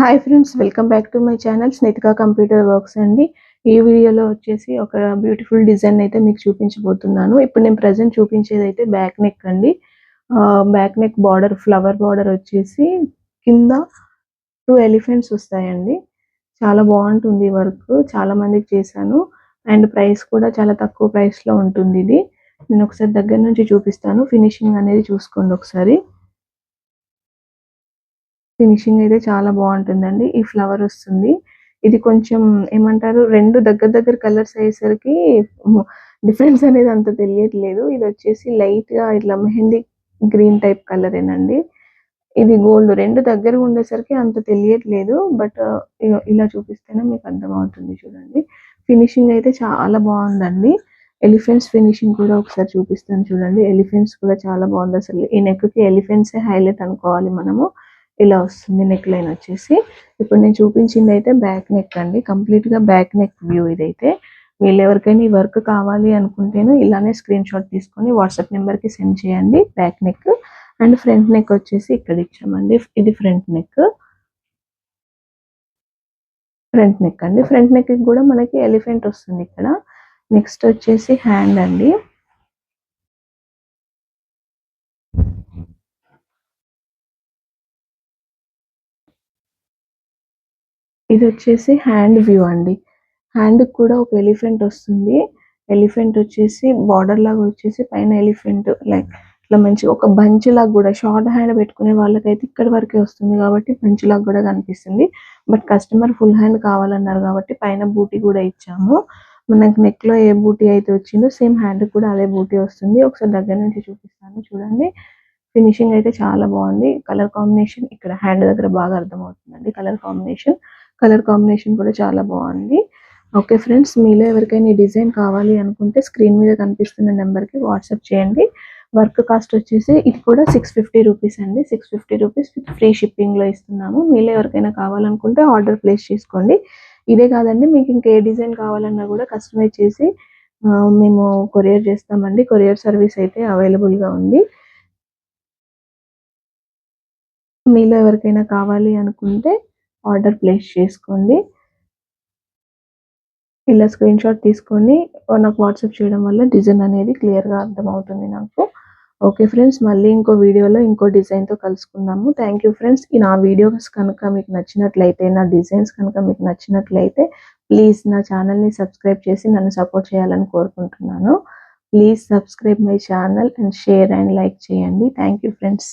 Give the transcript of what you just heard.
Hi friends welcome back to my channel Snethika computer works అండి. ఈ వీడియోలో వచ్చేసి ఒక బ్యూటిఫుల్ డిజైన్ అయితే మీకు చూపించబోతున్నాను. ఇప్పుడు నేను ప్రజెంట్ చూపించేది అయితే బ్యాక్ నెక్ అండి. Back neck border flower border వచ్చేసి కింద టూ ఎలిఫెంట్స్ వస్తాయండి. చాలా బాగుంటుంది వర్క్ చాలా మందికి చేశాను. అండ్ ప్రైస్ కూడా చాలా తక్కువ ప్రైస్లో ఉంటుంది ఇది. నేను ఒకసారి దగ్గర నుంచి చూపిస్తాను. ఫినిషింగ్ అనేది చూసుకోండి ఒకసారి. ఫినిషింగ్ అయితే చాలా బాగుంటుందండి. ఈ ఫ్లవర్ వస్తుంది. ఇది కొంచెం ఏమంటారు రెండు దగ్గర దగ్గర కలర్స్ అయ్యేసరికి డిఫరెన్స్ అనేది అంత తెలియట్లేదు. ఇది వచ్చేసి లైట్గా ఇట్లా మెహందీ గ్రీన్ టైప్ కలర్ ఏనండి. ఇది గోల్డ్ రెండు దగ్గర ఉండేసరికి అంత తెలియట్లేదు. బట్ ఇలా చూపిస్తేనే మీకు అర్థమవుతుంది చూడండి. ఫినిషింగ్ అయితే చాలా బాగుందండి. ఎలిఫెంట్స్ ఫినిషింగ్ కూడా ఒకసారి చూపిస్తాను చూడండి. ఎలిఫెంట్స్ కూడా చాలా బాగుంది. అసలు ఈ నెక్కి ఎలిఫెంట్సే హైలైట్ అనుకోవాలి మనము. ఇలా వస్తుంది నెక్ లైన్ వచ్చేసి. ఇప్పుడు నేను చూపించింది అయితే బ్యాక్ నెక్ అండి. కంప్లీట్గా బ్యాక్ నెక్ వ్యూ ఇదైతే. వీళ్ళు ఎవరికైనా ఈ వర్క్ కావాలి అనుకుంటేను ఇలానే స్క్రీన్ షాట్ తీసుకొని వాట్సాప్ నెంబర్కి సెండ్ చేయండి back neck and front neck వచ్చేసి ఇక్కడ ఇచ్చామండి. ఇది ఫ్రంట్ నెక్ ఫ్రంట్ నెక్ అండి. ఫ్రంట్ నెక్ కూడా మనకి ఎలిఫెంట్ వస్తుంది ఇక్కడ. నెక్స్ట్ వచ్చేసి హ్యాండ్ అండి. ఇది వచ్చేసి హ్యాండ్ వ్యూ అండి. హ్యాండ్ కూడా ఒక ఎలిఫెంట్ వస్తుంది. ఎలిఫెంట్ వచ్చేసి బార్డర్ లాగా వచ్చేసి పైన ఎలిఫెంట్ లైక్ ఇట్లా మంచి ఒక బంచ్ లాగా కూడా షార్ట్ హ్యాండ్ పెట్టుకునే వాళ్ళకైతే ఇక్కడ వరకే వస్తుంది కాబట్టి బంచ్ లాగా కూడా కనిపిస్తుంది. బట్ కస్టమర్ ఫుల్ హ్యాండ్ కావాలన్నారు కాబట్టి పైన బూటీ కూడా ఇచ్చాము. మనకి నెక్లో ఏ బూటీ అయితే వచ్చిందో సేమ్ హ్యాండ్ కూడా అదే బూటీ వస్తుంది. ఒకసారి దగ్గర నుంచి చూపిస్తాను చూడండి. ఫినిషింగ్ అయితే చాలా బాగుంది. కలర్ కాంబినేషన్ ఇక్కడ హ్యాండ్ దగ్గర బాగా అర్థమవుతుందండి కలర్ కాంబినేషన్ కలర్ కాంబినేషన్ కూడా చాలా బాగుంది. ఓకే ఫ్రెండ్స్ మీలో ఎవరికైనా ఈ డిజైన్ కావాలి అనుకుంటే స్క్రీన్ మీద కనిపిస్తున్న నెంబర్కి వాట్సాప్ చేయండి. వర్క్ కాస్ట్ వచ్చేసి ఇది కూడా సిక్స్ ఫిఫ్టీ రూపీస్ అండి. Six fifty rupees with free షిప్పింగ్లో ఇస్తున్నాము. మీలో ఎవరికైనా కావాలనుకుంటే ఆర్డర్ ప్లేస్ చేసుకోండి. ఇదే కాదండి మీకు ఇంకా ఏ డిజైన్ కావాలన్నా కూడా కస్టమైజ్ చేసి మేము కొరియర్ చేస్తామండి. కొరియర్ సర్వీస్ అయితే అవైలబుల్గా ఉంది. మీలో ఎవరికైనా కావాలి అనుకుంటే ఆర్డర్ ప్లేస్ చేసుకోండి. ఇలా స్క్రీన్ షాట్ తీసుకొని నాకు వాట్సాప్ చేయడం వల్ల డిజైన్ అనేది క్లియర్గా అర్థమవుతుంది నాకు. ఓకే ఫ్రెండ్స్ మళ్ళీ ఇంకో వీడియోలో ఇంకో డిజైన్తో కలుసుకుందాము. Thank you friends. నా వీడియోస్ కనుక మీకు నచ్చినట్లయితే నా డిజైన్స్ కనుక మీకు నచ్చినట్లయితే ప్లీజ్ నా ఛానల్ని సబ్స్క్రైబ్ చేసి నన్ను సపోర్ట్ చేయాలని కోరుకుంటున్నాను. Please subscribe my channel and share and like చేయండి. Thank you friends.